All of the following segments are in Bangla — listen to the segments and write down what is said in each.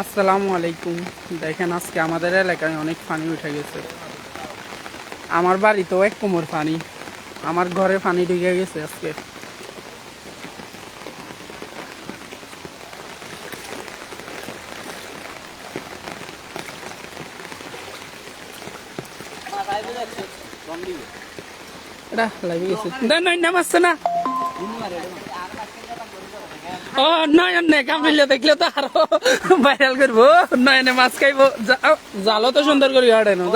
আসসালামু আলাইকুম। দেখেন আজকে আমাদের এলাকায় অনেক পানি উঠে গেছে। আমার বাড়িতেও এক কোমর পানি। আমার ঘরে পানি ঢুকে গেছে আজকে। এটা লাগি গেছে। না নামাচ্ছে না? ও নয়ন নে কামড়িলে দেখলে তো আরও ভাইরাল করব। নয়নে মাছ খাইবো। যা- জালও তো সুন্দর করে না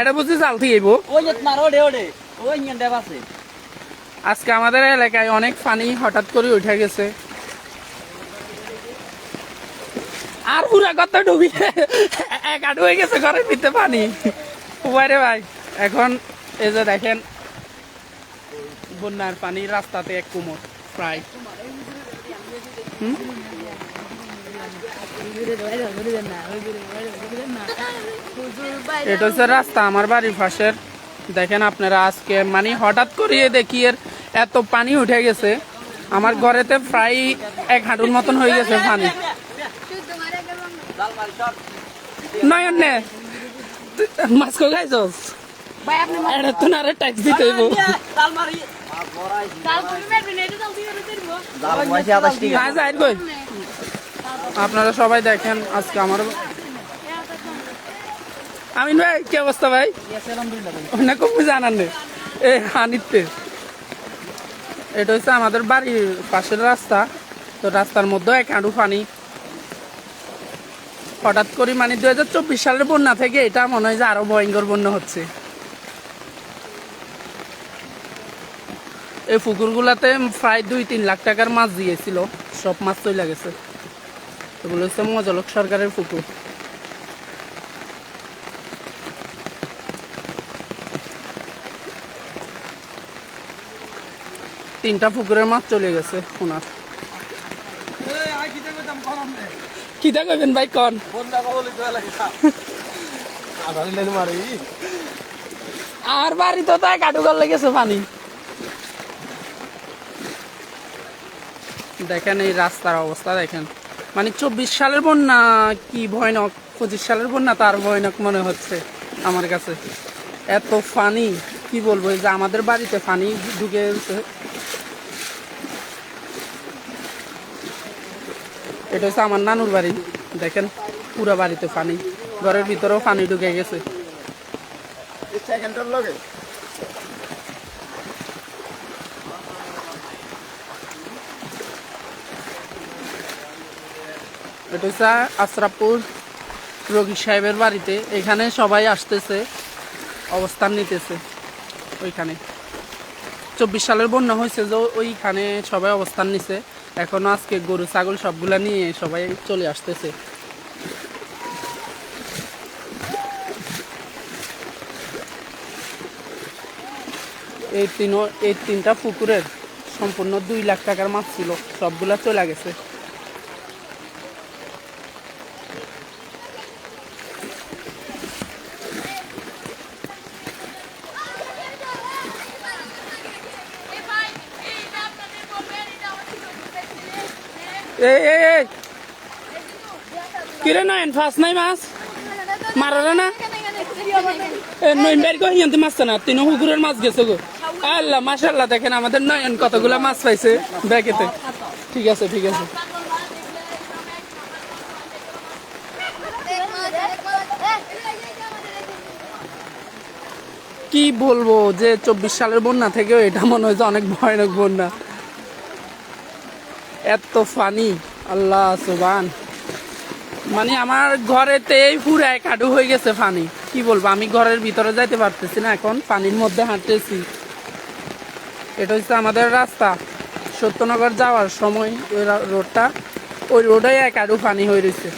এটা বুঝছি জাল থেকে আজকে আমাদের এলাকায় অনেক পানি হঠাৎ করে উঠে গেছে। আর পুরা কত ডুবি। এক হয়ে গেছে ঘরের ভিতরে পানি। উপায় ভাই এখন এই যে দেখেন বন্যার পানি রাস্তাতে এক কুমোর প্রায়। এটা হচ্ছে রাস্তা আমার বাড়ির পাশের। দেখেন আপনারা আজকে মানে হঠাৎ করিয়ে দেখি এর এত পানি উঠে গেছে। আমার ঘরেতে প্রায় এক হাঁটুর মতন হয়ে গেছে পানি। নয়ন নে তুই মাছ কো খাইছস এটা তো না ট্যাক্স দিতে আপনারা সবাই দেখেন আজকে আমার আমিন ভাই, কি অবস্থা ভাই? কমে জানান নেই এ হানিতে এটা হচ্ছে আমাদের বাড়ির পাশের রাস্তা। তো রাস্তার মধ্যে এক হাঁটু পানি। হঠাৎ করে মানে দু হাজার চব্বিশ সালের বন্যা থেকে এটা মনে হয় যে আরও ভয়ঙ্কর বন্যা হচ্ছে। এই পুকুরগুলাতে প্রায় দুই তিন লাখ টাকার মাছ দিয়েছিল। সব মাছ চলে গেছে। এগুলো হচ্ছে মজলক সরকারের পুকুর। তিনটা পুকুরের মাছ চলে গেছে ওনার। কিতা কইবেন ভাই কন? আর বাড়ি তো তাই কাটু গল লেগেছে পানি। দেখেন এই রাস্তার অবস্থা, দেখেন। মানে চব্বিশ সালের বন্যা কি ভয়ানক, পঁচিশ সালের বন্যা তার ভয়ানক মনে হচ্ছে আমার কাছে। এত ফানি কি বলব যে আমাদের বাড়িতে ফানি ঢুকে গেছে। এটা হচ্ছে আমার নানুর বাড়ি, দেখেন, পুরো বাড়িতে পানি ঘরের ভিতরেও পানি ঢুকে গেছে। এটা আশরাফপুর রোগী সাহেবের বাড়িতে। এখানে সবাই আসতেছে, অবস্থান নিতেছে ওইখানে। চব্বিশ সালের বন্যা হয়েছে যে ওইখানে সবাই অবস্থান নিছে। এখনও আজকে গরু, ছাগল সবগুলা নিয়ে সবাই চলে আসতেছে। এই তিন, এই তিনটা পুকুরের সম্পূর্ণ দুই লাখ টাকার মাছ ছিল, সবগুলা চলে গেছে। কিরে নাই মাছ? না? হিয়ান্তে মাছ না তিন মাছ গেছে গো। আল্লাহ দেখেন আমাদের নয়ন কতগুলা মাছ পাইছে ব্যাগেতে ঠিক আছে ঠিক আছে। কি বলব যে চব্বিশ সালের বন্যা থেকেও এটা মনে হয় যে অনেক ভয়ানক বন্যা। এত ফানি। আল্লাহ সুবান মানে আমার ঘরেতেই পুরা এক কাডু হয়ে গেছে ফানি। কি বলব, আমি ঘরের ভিতরে যাইতে পারতেছি না এখন, পানির মধ্যে হাঁটতেছি। এটা হচ্ছে আমাদের রাস্তা। সত্যনগর যাওয়ার সময় ওই রোডটা, ওই রোডে এক আরও পানি হয়ে রয়েছে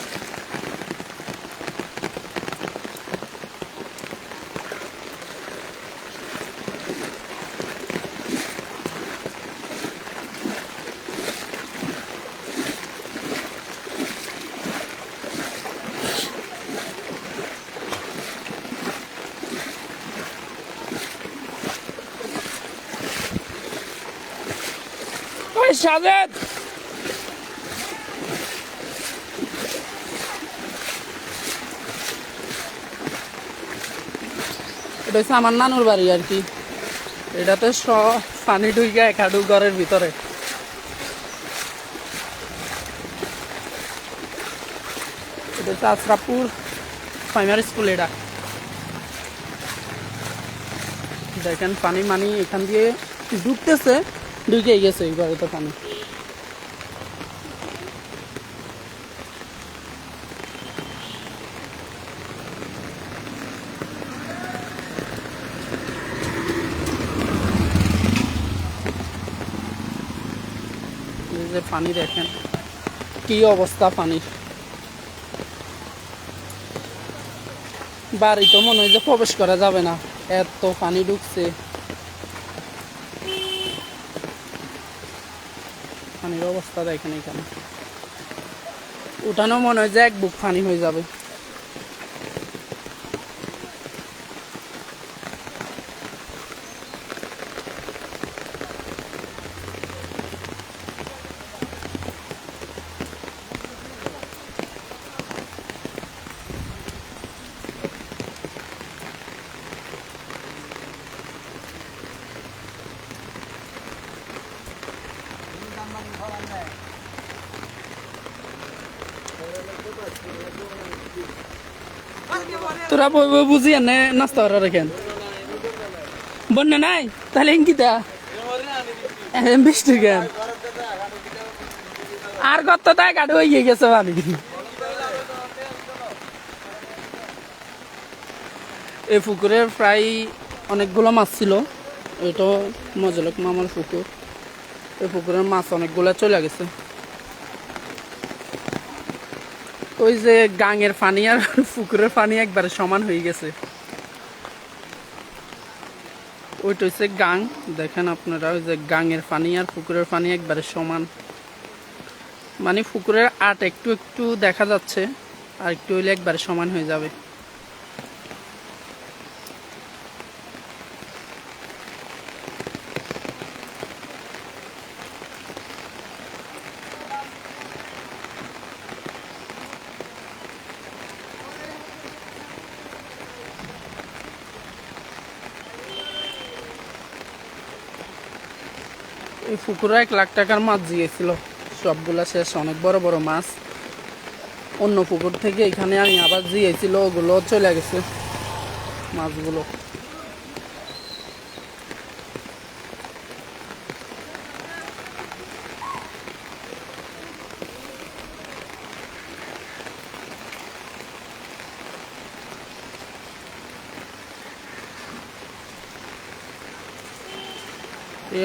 সাজেদ এটা হচ্ছে আমার নানুর বাড়ি আর কি। এটাতে সব পানি ঢুকে এক ঘরের ভিতরে। এটা হচ্ছে প্রাইমারি স্কুল এটা। দেখেন পানি মানি এখান দিয়ে ঢুকতেছে ঢুকে গেছে ঘরে তো পানি। যে পানি দেখেন, কি অবস্থা পানির বাড়ি তো মনে হয় যে প্রবেশ করা যাবে না, এত পানি ঢুকছে। পানির অবস্থা দেখেন এখানে। উঠানো মনে হয় যে এক বুক পানি হয়ে যাবে। তোরা বুঝি এনে নাস্তা করা রেখেন। বন্যা নাই? তাহলে ইঙ্কিতা বৃষ্টি কেন আর কত তাই কাটু হয়ে গেছে পানি এই পুকুরে প্রায় অনেকগুলো মাছ ছিল। এটা মজলক মামার পুকুর। এই পুকুরের মাছ অনেকগুলো চলে গেছে। ওই যে গাঙের পানি আর পুকুরের পানি একবারে সমান হয়ে গেছে। ওইটা হচ্ছে গাং। দেখেন আপনারা, ওই যে গাঙের পানি আর পুকুরের পানি একবারে সমান। মানে পুকুরের আট একটু একটু দেখা যাচ্ছে, আর একটু হইলে একবারে সমান হয়ে যাবে। এই পুকুরে এক লাখ টাকার মাছ দিয়েছিল সবগুলা শেষ, অনেক বড় বড় মাছ। অন্য পুকুর থেকে এখানে আমি আবার দিয়েছিল ওগুলো চলে গেছে। মাছগুলো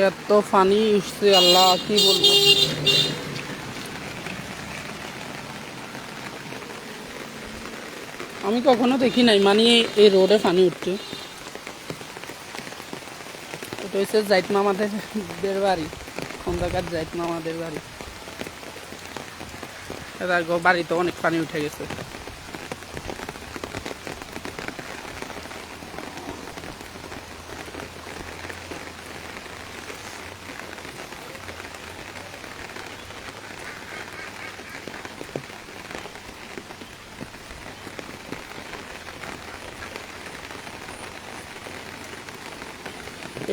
এত ফানি উঠছে আল্লাহ, কি বলব? আমি কখনো দেখি নাই মানে এই রোডে পানি উঠছে। এটা হচ্ছে জাইত মামাদের দের বাড়ি, খন্দাকার জাইত মামাদের বাড়ি। বাড়িতে অনেক পানি উঠে গেছে।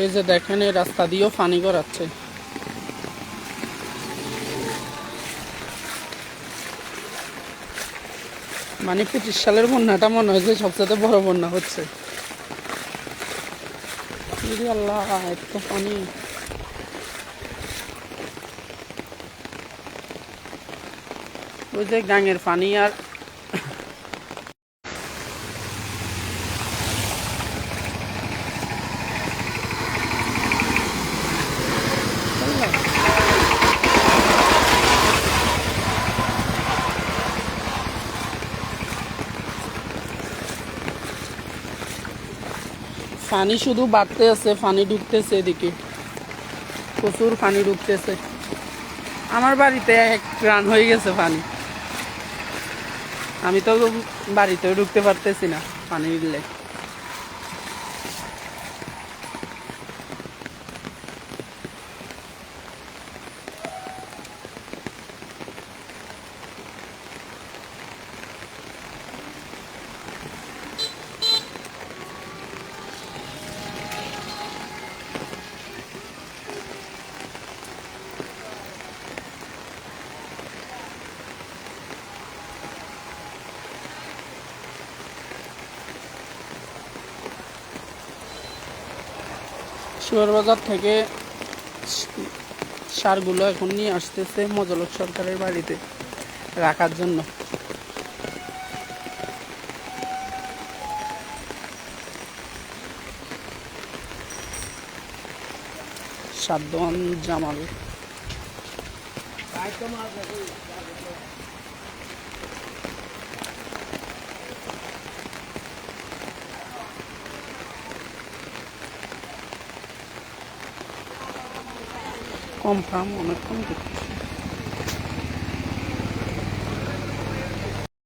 এই যে দেখেন, এই রাস্তা দিয়েও পানি গড়াচ্ছে। মানে পঁচিশ সালের বন্যাটা মনে হয় যে সবচেয়ে বড় বন্যা হচ্ছে। আল্লাহ, এত পানি। ওই যে গাঙের পানি আর পানি শুধু বাড়তে আছে, ফানি ঢুকতেছে এদিকে। প্রচুর ফানি ঢুকতেছে। আমার বাড়িতে এক রান হয়ে গেছে ফানি। আমি তো বাড়িতেও ঢুকতে পারতেছি না পানি দিলে শুয়ার বাজার থেকে সারগুলো এখন নিয়ে আসতেছে মজলক সরকারের বাড়িতে রাখার জন্য। সাদ্দান জামাল। কম ফার্ম অনেক কম